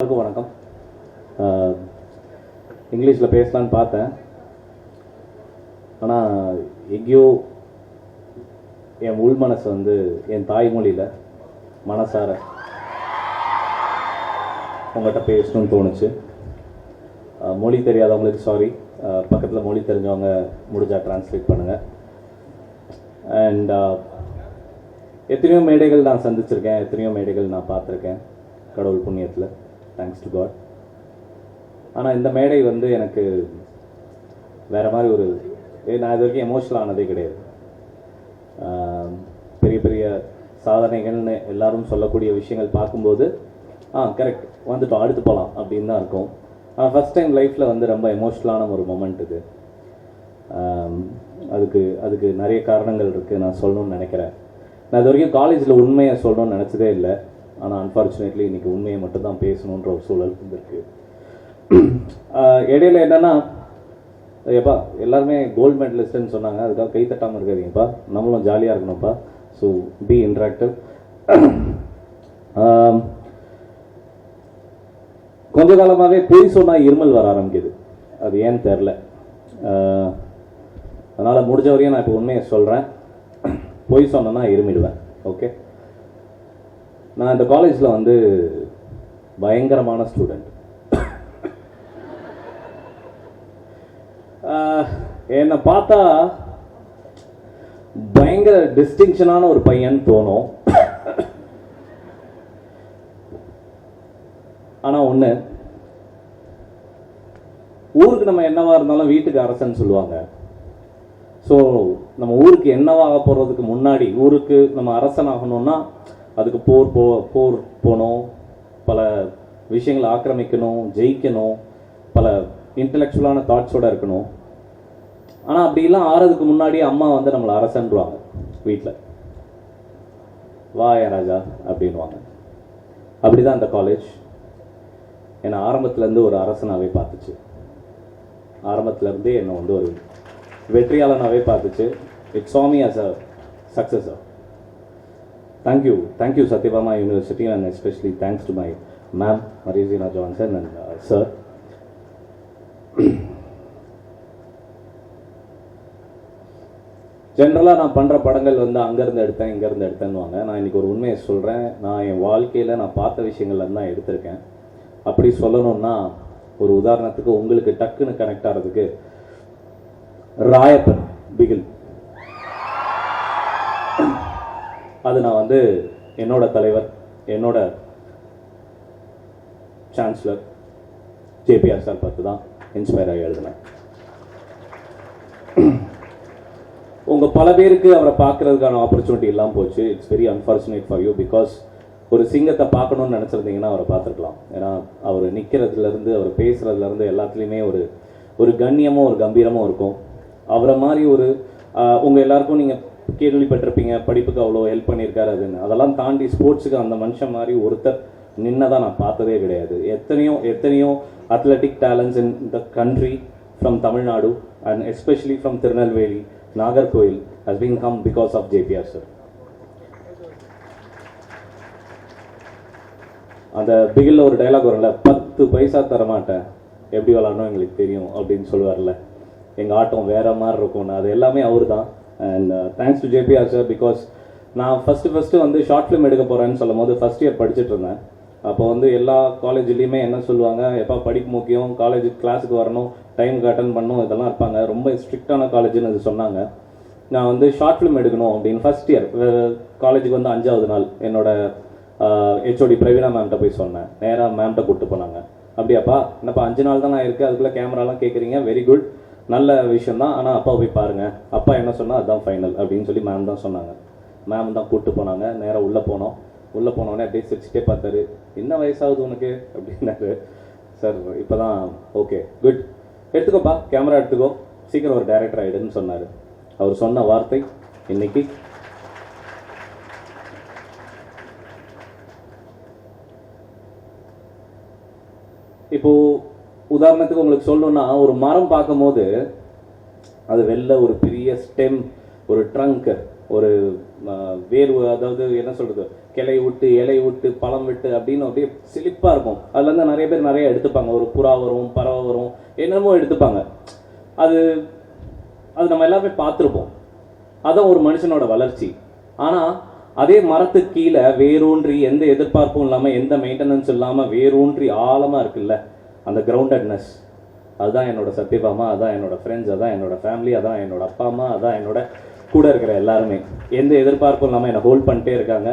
எல்லாருக்கும் வணக்கம். இங்கிலீஷில் பேசலான்னு பார்த்தேன். ஆனால் எங்கேயோ என் உள் மனசு வந்து என் தாய்மொழியில் மனசார உங்கள்கிட்ட பேசணும்னு தோணுச்சு. மொழி தெரியாதவங்களுக்கு சாரி பக்கத்தில் மொழி தெரிஞ்சவங்க முடிஞ்சால் ட்ரான்ஸ்லேட் பண்ணுங்கள் அண்ட் எத்தனையோ மேடைகள் நான் சந்திச்சிருக்கேன். எத்தனையோ மேடைகள் நான் பார்த்துருக்கேன். கடவுள் புண்ணியத்தில். தேங்க்ஸ் டு காட் ஆனால் இந்த மேடை வந்து எனக்கு வேறு மாதிரி ஒரு நான் இது வரைக்கும் எமோஷனல் ஆனதே கிடையாது. பெரிய பெரிய சாதனைகள்னு எல்லாரும் சொல்லக்கூடிய விஷயங்கள் பார்க்கும்போது ஆ கரெக்ட் வந்துட்டோம் அடுத்து போகலாம் அப்படின்னு தான் இருக்கும். ஆனால் ஃபஸ்ட் டைம் லைஃப்பில் வந்து ரொம்ப எமோஷ்னலான ஒரு மொமெண்ட் இது. அதுக்கு அதுக்கு நிறைய காரணங்கள் இருக்குது நான் சொல்லணும்னு நினைக்கிறேன். நான் இது வரைக்கும் காலேஜில் உண்மையை சொல்லணும்னு நினச்சதே இல்லை. ஆனால் அன்ஃபார்ச்சுனேட்லி இன்னைக்கு உண்மையை மட்டும்தான் பேசணுன்ற ஒரு சூழல் வந்திருக்கு. ஆஹ் இடையில என்னென்னா ஏப்பா எல்லாருமே கோல்டு மெடலிஸ்ட்னு சொன்னாங்க. அதுக்காக கை தட்டாமல் இருக்காதீங்கப்பா. நம்மளும் ஜாலியாக இருக்கணும்ப்பா. ஸோ பி இன்ட்ராக்டிவ் கொஞ்ச காலமாகவே பொய் சொன்னால் இருமல் வர ஆரம்பிக்குது. அது ஏன்னு தெரில அதனால் முடிஞ்ச வரையும் நான் இப்போ உண்மையை சொல்கிறேன் பொய் சொன்னேன்னா இருமிடுவேன். ஓகே நான் இந்த காலேஜில் வந்து பயங்கரமான ஸ்டூடெண்ட் என்னை பார்த்தா பயங்கர டிஸ்டிங்ஷனான ஒரு பையன் தோணும். ஆனால் ஒன்று ஊருக்கு நம்ம என்னவா இருந்தாலும் வீட்டுக்கு அரசன் சொல்லுவாங்க. ஸோ நம்ம ஊருக்கு என்னவாக போகிறதுக்கு முன்னாடி ஊருக்கு நம்ம அரசன் ஆகணும்னா அதுக்கு போர் போ போர் போகணும் பல விஷயங்களை ஆக்கிரமிக்கணும் ஜெயிக்கணும். பல இன்டலெக்சுவலான தாட்ஸோடு இருக்கணும். ஆனால் அப்படிலாம் ஆறதுக்கு முன்னாடி அம்மா வந்து நம்மளை அரசன்றுவாங்க வீட்டில் வா என் ராஜா அப்படின்வாங்க அப்படிதான் அந்த காலேஜ் என்னை ஆரம்பத்துலேருந்து ஒரு அரசனாகவே பார்த்துச்சு. ஆரம்பத்துல இருந்தே என்னை வந்து ஒரு வெற்றியாளனாகவே பார்த்துச்சு. இட் சாமி as a successor thank you thank you Sathyabama university and especially thanks to my ma'am Mariazeena sir and sir ஜென்ரலாக நான் பண்ணுற படங்கள் வந்து அங்கேருந்து எடுத்தேன் இங்கேருந்து எடுத்தேன்னுவாங்க. நான் இன்றைக்கி ஒரு உண்மையை சொல்கிறேன் நான் என் வாழ்க்கையில் நான் பார்த்த விஷயங்கள்ல தான் எடுத்திருக்கேன். அப்படி சொல்லணும்னா ஒரு உதாரணத்துக்கு உங்களுக்கு டக்குன்னு கனெக்ட் ஆகிறதுக்கு ராயப்பன் பிகில். அது நான் வந்து என்னோட தலைவர் என்னோட சான்சலர் ஜேபிஆர் சார் பார்த்து தான் இன்ஸ்பயர் ஆகி எழுதினேன். உங்கள் பல பேருக்கு அவரை பார்க்கறதுக்கான ஆப்பர்ச்சுனிட்டி இல்லாமல் போச்சு. It's very unfortunate for you because ஒரு சிங்கத்தை பார்க்கணும்னு நினச்சிருந்தீங்கன்னா அவரை பார்த்துருக்கலாம். ஏன்னா அவர் நிற்கிறதுலேருந்து அவர் பேசுகிறதுலேருந்து எல்லாத்துலேயுமே ஒரு ஒரு கண்ணியமும் ஒரு கம்பீரமும் இருக்கும். அவரை மாதிரி ஒரு உங்கள் எல்லாருக்கும் நீங்கள் கேள்விப்பட்டிருப்பீங்க படிப்புக்கு அவ்வளோ ஹெல்ப் பண்ணியிருக்காரு அதுன்னு அதெல்லாம் தாண்டி ஸ்போர்ட்ஸுக்கு அந்த மனுஷன் மாதிரி ஒருத்தர் நின்னதான் நான் பார்த்ததே கிடையாது. எத்தனையோ எத்தனையோ athletic talents in the country from Tamil Nadu and especially from Tirunelveli Nagercoil has been come because of JBR sir அந்த பிகில் ஒரு டைலாக் வரும்ல பத்து பைசா தர மாட்டேன் எப்படி விளாடணும்? எங்களுக்கு தெரியும். அப்படின்னு சொல்லுவார்ல. எங்கள் ஆட்டம் வேற மாதிரி இருக்கும். அது எல்லாமே அவர் தான் and thanks to JBR sir because நான் ஃபஸ்ட்டு ஃபஸ்ட்டு வந்து ஷார்ட் ஃபிலிம் எடுக்க போகிறேன்னு சொல்லும் போது ஃபர்ஸ்ட் இயர் படிச்சுட்டு இருந்தேன். அப்போ வந்து எல்லா காலேஜ்லேயுமே என்ன சொல்லுவாங்க எப்போ படிப்பு முக்கியம் காலேஜ் கிளாஸுக்கு வரணும் டைமுக்கு அட்டன் பண்ணணும் இதெல்லாம் இருப்பாங்க. ரொம்ப ஸ்ட்ரிக்டான காலேஜ்னு அது சொன்னாங்க. நான் வந்து ஷார்ட் ஃபிலிம் எடுக்கணும் அப்படின்னு ஃபர்ஸ்ட் இயர் காலேஜுக்கு வந்து அஞ்சாவது நாள் என்னோட ஹெச்ஓடி பிரவீனா மேம்கிட்ட போய் சொன்னேன். நேராக மேம்கிட்ட கூப்பிட்டு போனாங்க. அப்படியாப்பா என்னப்பா அஞ்சு நாள் தான் நான் இருக்கேன் அதுக்குள்ளே கேமராலாம் கேட்குறீங்க வெரி குட் நல்ல விஷயம் தான் ஆனால் அப்பா போய் பாருங்க. அப்பா என்ன சொன்னால் அதுதான் ஃபைனல் அப்படின்னு சொல்லி மேம் தான் சொன்னாங்க. மேம் தான் கூப்பிட்டு போனாங்க. நேராக உள்ளே போனோம். உள்ளே போனோடனே அப்படியே சிரிச்சுட்டே பார்த்தாரு. என்ன வயசாகுது உனக்கு? அப்படின்னாரு. சார் இப்போ தான் ஓகே குட் எடுத்துக்கோப்பா கேமரா எடுத்துக்கோ. சீக்கிரம் ஒரு டைரக்டர் ஆகிடுன்னு சொன்னார். அவர் சொன்ன வார்த்தை இன்னைக்கு இப்போ உதாரணத்துக்கு உங்களுக்கு சொல்லணும்னா ஒரு மரம் பார்க்கும்போது அது வெளில ஒரு பெரிய ஸ்டெம் ஒரு ட்ரங்க் ஒரு வேர்வு வேர் அதாவது என்ன சொல்றது கிளை விட்டு இலை விட்டு பழம் விட்டு அப்படின்னு அப்படியே சிலிப்பாக இருக்கும். அதுலேருந்து நிறைய பேர் நிறைய எடுத்துப்பாங்க. ஒரு புறா வரும் பறவை வரும் என்னென்னமோ எடுத்துப்பாங்க. அது அது நம்ம எல்லாமே பார்த்துருப்போம். அதான் ஒரு மனுஷனோட வளர்ச்சி. ஆனால் அதே மரத்துக்கு கீழே வேரூன்றி எந்த எதிர்பார்ப்பும் இல்லாமல் எந்த மெயின்டெனன்ஸ் இல்லாமல் வேரூன்றி ஆழமாக இருக்குல்ல. அந்த கிரவுண்டட்னஸ் அதுதான் என்னோட சத்யபாமா அதான் என்னோட ஃப்ரெண்ட்ஸ் அதான் என்னோட ஃபேமிலி அதான் என்னோட அப்பா அம்மா அதான் என்னோட கூட இருக்கிற எல்லாருமே. எந்த எதிர்பார்ப்பும் இல்லாமல் என்னை ஹோல்ட் பண்ணிட்டே இருக்காங்க.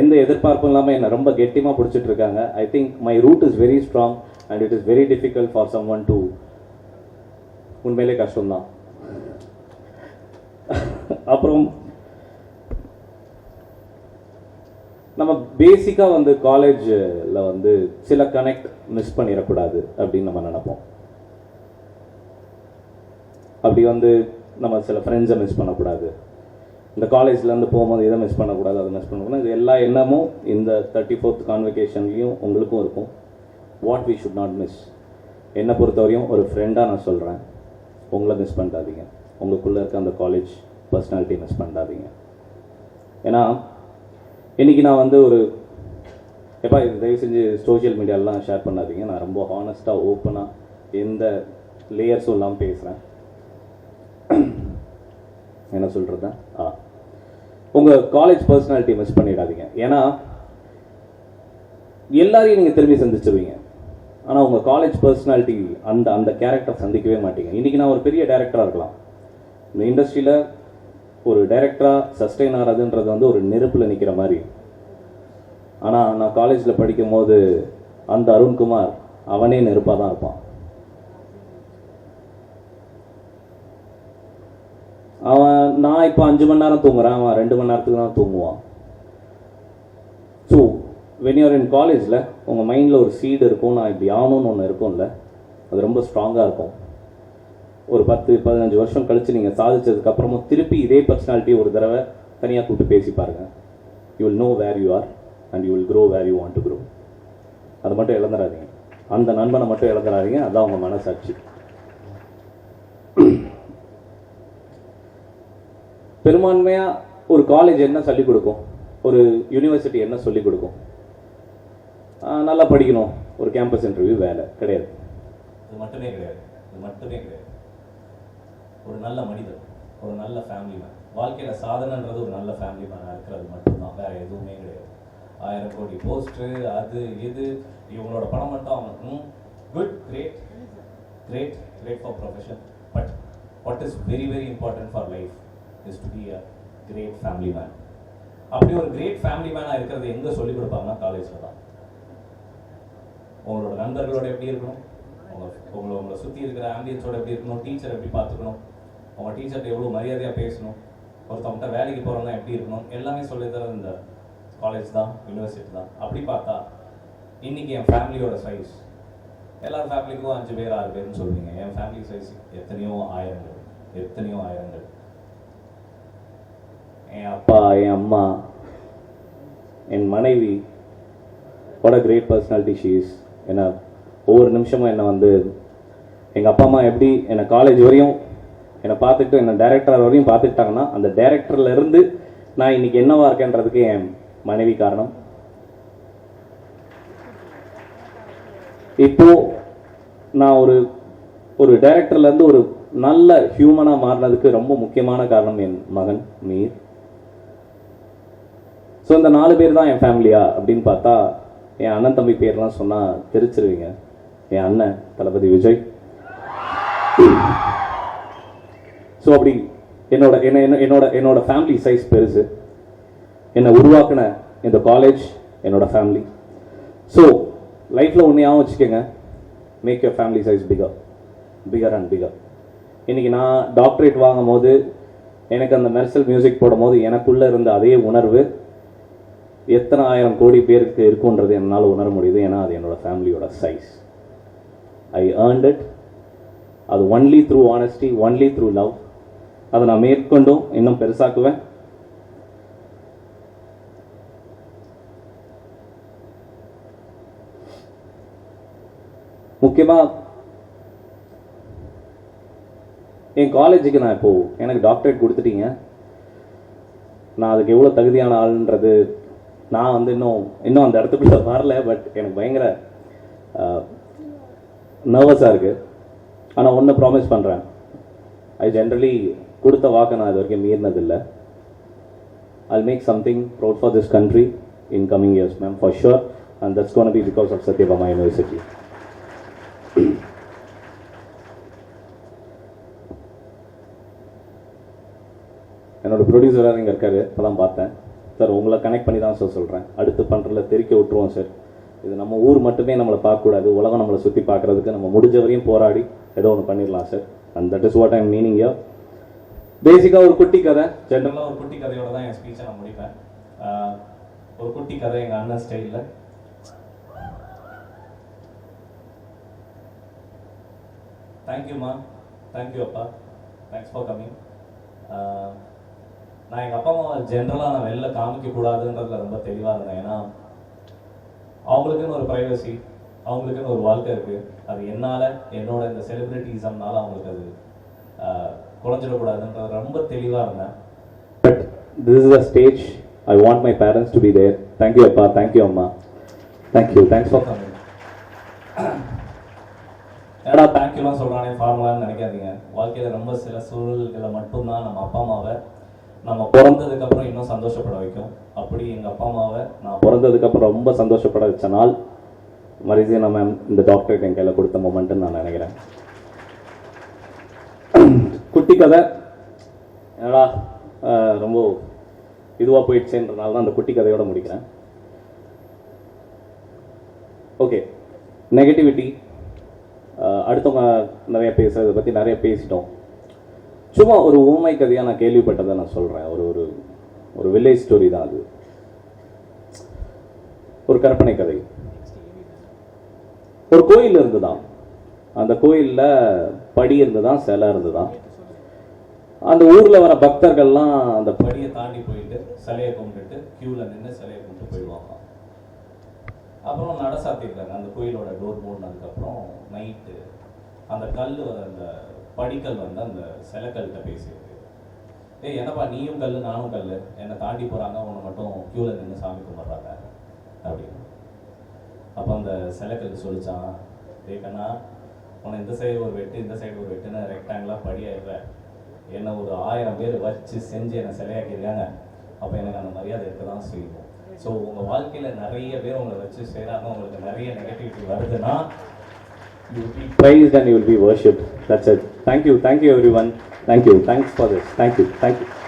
எந்த எதிர்பார்ப்பும் இல்லாமல் என்னை ரொம்ப கெட்டிமாக பிடிச்சிட்டு இருக்காங்க. I think my root is very strong and it is very difficult for someone to உண்மையிலே கஷ்டம்தான். அப்புறம் நம்ம பேசிக்காக வந்து காலேஜில் வந்து சில கனெக்ட் மிஸ் பண்ணிடக்கூடாது அப்படின்னு நம்ம நினைப்போம். அப்படி வந்து நம்ம சில ஃப்ரெண்ட்ஸை மிஸ் பண்ணக்கூடாது. இந்த காலேஜ்லேருந்து போகும்போது இதை மிஸ் பண்ணக்கூடாது அதை மிஸ் பண்ணக்கூடாது இது எல்லா எண்ணமும் இந்த தேர்ட்டி ஃபோர்த் கான்வெகேஷன்லேயும் உங்களுக்கும் இருக்கும். What we should not miss என்னை பொறுத்தவரையும் ஒரு ஃப்ரெண்டாக நான் சொல்கிறேன் உங்களை மிஸ் பண்ணாதீங்க. உங்களுக்குள்ளே இருக்க அந்த காலேஜ் பர்சனாலிட்டி மிஸ் பண்ணாதீங்க. ஏன்னா இன்னைக்கு நான் வந்து ஒரு எப்பா இது தயவு செஞ்சு சோஷியல் மீடியாலலாம் ஷேர் பண்ணாதீங்க. நான் ரொம்ப ஹானஸ்ட்டாக ஓப்பனாக எந்த லேயர்ஸும் இல்லாமல் பேசுகிறேன் என்ன சொல்கிறது ஆ. உங்கள் காலேஜ் பர்சனாலிட்டி மிஸ் பண்ணிடாதீங்க. ஏன்னா எல்லாரையும் நீங்கள் திரும்பி சந்திச்சிருவீங்க. ஆனால் உங்கள் காலேஜ் பர்சனாலிட்டி அந்த அந்த கேரக்டர் சந்திக்கவே மாட்டீங்க. இன்றைக்கி நான் ஒரு பெரிய டேரக்டராக இருக்கலாம். இந்த இண்டஸ்ட்ரியில் ஒரு டைரக்டராக சஸ்டெயின் ஆகிறதுன்றது வந்து ஒரு நெருப்பில் நிற்கிற மாதிரி. ஆனால் நான் காலேஜில் படிக்கும் போது அந்த அருண்குமார் அவனே நெருப்பாக தான் இருப்பான். அவன் நான் இப்போ அஞ்சு மணி நேரம் தூங்குறேன். அவன் ரெண்டு மணி நேரத்துக்கு தான் தூங்குவான். ஸோ வென் யூர் இன் காலேஜில் உங்கள் மைண்டில் ஒரு சீடு இருக்கும் நான் இப்படி ஆகணும்னு ஒன்று இருக்கும்ல அது ரொம்ப ஸ்ட்ராங்காக இருக்கும். ஒரு பத்து பதினஞ்சு வருஷம் கழிச்சு நீங்கள் சாதிச்சதுக்கு அப்புறமும் திருப்பி இதே பர்சனாலிட்டியை ஒரு தடவை தனியாக கூப்பிட்டு பேசி பாருங்க. You will know where you are and you will grow where you want to grow அதை மட்டும் இழந்துடாதீங்க. அந்த நண்பனை மட்டும் இழந்துடாதீங்க. அதான் உங்கள் மனசாட்சி. பெரும்பான்மையாக ஒரு காலேஜ் என்ன சொல்லிக் கொடுக்கும்? ஒரு யூனிவர்சிட்டி என்ன சொல்லிக் கொடுக்கும்? ஆஹ் நல்லா படிக்கணும். ஒரு கேம்பஸ் இன்டர்வியூ வேலை. கிடையாது. இது மட்டுமே கிடையாது. இது மட்டுமே கிடையாது. ஒரு நல்ல மனிதர் ஒரு நல்ல ஃபேமிலி மேன் வாழ்க்கையில் சாதனைன்றது ஒரு நல்ல ஃபேமிலி மேனாக இருக்கிறது மட்டும்தான் வேற எதுவுமே கிடையாது. ஆயிரம் கோடி போஸ்ட்ரு அது இது இவங்களோட படம் மட்டும் அவன் good great great great for profession but what is very very important for life is to be a great family man அப்படி ஒரு கிரேட் ஃபேமிலி மேனாக இருக்கிறது எங்கே சொல்லிக் கொடுப்பாங்கன்னா காலேஜில் தான். உங்களோட நண்பர்களோட எப்படி இருக்கணும்? உங்க உங்களை உங்களை சுற்றி இருக்கிற ஆம்பியன்ஸோட எப்படி இருக்கணும்? டீச்சர் எப்படி பார்த்துக்கணும்? அவங்க டீச்சர்கிட்ட எவ்வளோ மரியாதையாக பேசணும்? ஒருத்தவங்ககிட்ட வேலைக்கு போகிறவங்க எப்படி இருக்கணும்? எல்லாமே சொல்லித்தர இந்த காலேஜ் தான் யூனிவர்சிட்டி தான். அப்படி பார்த்தா இன்றைக்கி என் ஃபேமிலியோட சைஸ் எல்லார் ஃபேமிலிக்கும் அஞ்சு பேர் ஆறு பேர்னு சொல்லுவீங்க என் ஃபேமிலி சைஸ் எத்தனையோ ஆயிரங்கள் எத்தனையோ ஆயிரங்கள். என் அப்பா என் அம்மா என் மனைவி what a great personality she's என்ன ஒவ்வொரு நிமிஷமும் என்னை வந்து எங்கள் அப்பா அம்மா எப்படி என்னை காலேஜ் வரையும் என்னை பார்த்துட்டு என்னை டைரக்டர் வரையும் பார்த்துக்கிட்டாங்கன்னா அந்த டேரக்டர்லேருந்து நான் இன்னைக்கு என்னவா இருக்கேன்றதுக்கு என் மனைவி காரணம். இப்போ நான் ஒரு ஒரு டைரக்டர்லேருந்து ஒரு நல்ல ஹியூமனாக மாறினதுக்கு ரொம்ப முக்கியமான காரணம் என் மகன் மீர். ஸோ இந்த நாலு பேர் தான் என் ஃபேமிலியா அப்படின்னு பார்த்தா என் அண்ணன் தம்பி பேர்லாம் சொன்னால் தெரிச்சிருவீங்க. என் அண்ணன் தளபதி விஜய். ஸோ அப்படி என்னோட என்ன என்னோட என்னோட ஃபேமிலி சைஸ் பெருசு. என்னை உருவாக்கின இந்த காலேஜ் என்னோட ஃபேமிலி ஸோ லைஃப்பில் ஒன்றையாகவும் வச்சுக்கோங்க. Make your family size bigger bigger and bigger இன்னைக்கு நான் டாக்டரேட் வாங்கும் போது எனக்கு அந்த மெர்சல் மியூசிக் போடும்போது எனக்குள்ளே இருந்த அதே உணர்வு எத்தனை ஆயிரம் கோடி பேருக்கு இருக்குன்றது என்னால் உணர முடியுது. ஏன்னா அது என்னோட ஃபேமிலியோட சைஸ் ஐ ஏர்ன்ட் இட் அது only through honesty only through love அதை நான் மேற்கொண்டும் இன்னும் பெருசாக்குவேன். முக்கியமாக என் காலேஜுக்கு நான் இப்போ எனக்கு டாக்டரேட் கொடுத்துட்டீங்க. நான் அதுக்கு எவ்வளோ தகுதியான ஆளுன்றது நான் வந்து இன்னும் இன்னும் அந்த இடத்துக்குள்ள வரல பட் எனக்கு பயங்கர நர்வஸாக இருக்குது ஆனால் ஒன்று ப்ராமிஸ் பண்ணுறேன் ஐ ஜென்ரலி கொடுத்த வாக்கை நான் இது வரைக்கும் மீறினதில்லை. I'll make something proud for this country in coming years ma'am for sure and that's gonna be because of Sathyabama university University. என்னோட ப்ரொடியூசராக இங்கே இருக்காரு. இப்போ தான் பார்த்தேன். சார் உங்களை கனெக்ட் பண்ணி தான் சார் சொல்கிறேன் அடுத்து பண்ணுறதுல தெரிக்க விட்டுருவோம் சார் இது நம்ம ஊர் மட்டுமே நம்மளை பார்க்கக்கூடாது. உலகம் நம்மளை சுற்றி பார்க்குறதுக்கு நம்ம முடிஞ்ச வரையும் போராடி ஏதோ ஒன்று பண்ணிடலாம் sir and that is what I'm meaning யோ பேசிக்காக ஒரு குட்டி கதை. ஜென்ரலாக ஒரு குட்டி கதையோட தான் என் ஸ்பீச்சை நான் முடிப்பேன். ஒரு குட்டி கதை எங்கள் அண்ணன் ஸ்டைலில் தேங்க்யூம்மா தேங்க்யூ அப்பா. தேங்க்ஸ் ஃபார் கம்மிங் நான் எங்கள் அப்பா அம்மா ஜென்ரலாக நான் வெளில காமிக்கக்கூடாதுன்றதுல ரொம்ப தெளிவாக இருந்தேன். ஏன்னா அவங்களுக்குன்னு ஒரு ப்ரைவசி அவங்களுக்குன்னு ஒரு வாழ்க்கை இருக்குது அது என்னால் என்னோட இந்த செலிப்ரிட்டிசம்னால அவங்களுக்கு அது குறைஞ்சிடக்கூடாதுன்றது ரொம்ப தெளிவாக இருந்தேன் But this is a stage. I want my parents to be there. Thank you, Appa. Thank you, Amma. Thank you. Thanks for coming. ஏடா தேங்க்யூலாம் சொல்கிறானே ஃபார்முலான்னு நினைக்காதீங்க வாழ்க்கையில் ரொம்ப சில சூழல்களை மட்டும்தான் நம்ம அப்பா அம்மாவை நம்ம பிறந்ததுக்கப்புறம் இன்னும் சந்தோஷப்பட வைக்கும் அப்படி எங்கள் அப்பா அம்மாவை நான் பிறந்ததுக்கு அப்புறம் ரொம்ப சந்தோஷப்பட வச்ச நாள் மரிசியனா மேம் இந்த டாக்டர் என் கையில் கொடுத்த மொமெண்ட்னு நான் நினைக்கிறேன் குட்டி கதை. என்னடா ரொம்ப இதுவாக போயிடுச்சுன்றனால தான் அந்த குட்டி கதையோட முடிக்கிறேன். ஓகே நெகட்டிவிட்டி அடுத்தவங்க நிறைய பேசுகிறத பற்றி நிறைய பேசிட்டோம். சும்மா ஒரு ஊமை கதையாக நான் கேள்விப்பட்டதை நான் சொல்கிறேன் ஒரு ஒரு ஒரு வில்லேஜ் ஸ்டோரி தான் அது. ஒரு கற்பனை கதை. ஒரு கோயில் இருந்துதான். அந்த கோயிலில் படி இருந்துதான் சிலை இருந்துதான். அந்த ஊரில் வர பக்தர்கள்லாம் அந்த படியை தாண்டி போயிட்டு சிலையை கும்பிட்டுட்டு க்யூவில் நின்று சிலையை கும்பிட்டு போயிடுவாங்க. அப்புறம் நட சாத்திருக்காங்க அந்த கோயிலோட டோர் மூடினதுக்கப்புறம் நைட்டு அந்த கல் அந்த படிக்கல் வந்து அந்த சிலைக்கல்கிட்ட பேசியிருக்கு. ஏய் என்னப்பா நீயும் கல் நானும் கல் என்னை தாண்டி போகிறாங்க உன்னை மட்டும் க்யூவில் நின்று சாமி கும்பிட்றாங்க அப்படின்னு. அப்போ அந்த சிலைக்கல் சொல்லிச்சான் டேய் கண்ணா உன்னை இந்த சைடு ஒரு வெட்டு இந்த சைடு ஒரு வெட்டுன்னு ரெக்டாங்கிளாக படியாயிடுற. என்னை ஒரு ஆயிரம் பேர் வச்சு செஞ்சு என்னை சிலையாக்கியிருக்காங்க அப்போ எனக்கு அந்த மரியாதை இருக்க தான் செய்யும் ஸோ உங்கள் வாழ்க்கையில் நிறைய பேர் உங்களை வச்சு செய்கிறாங்க உங்களுக்கு நிறைய நெகட்டிவிட்டி வருதுன்னா you will be praised and you will be worshipped. One thank you Thank you. Thank thank you everyone. Thank you. Thanks for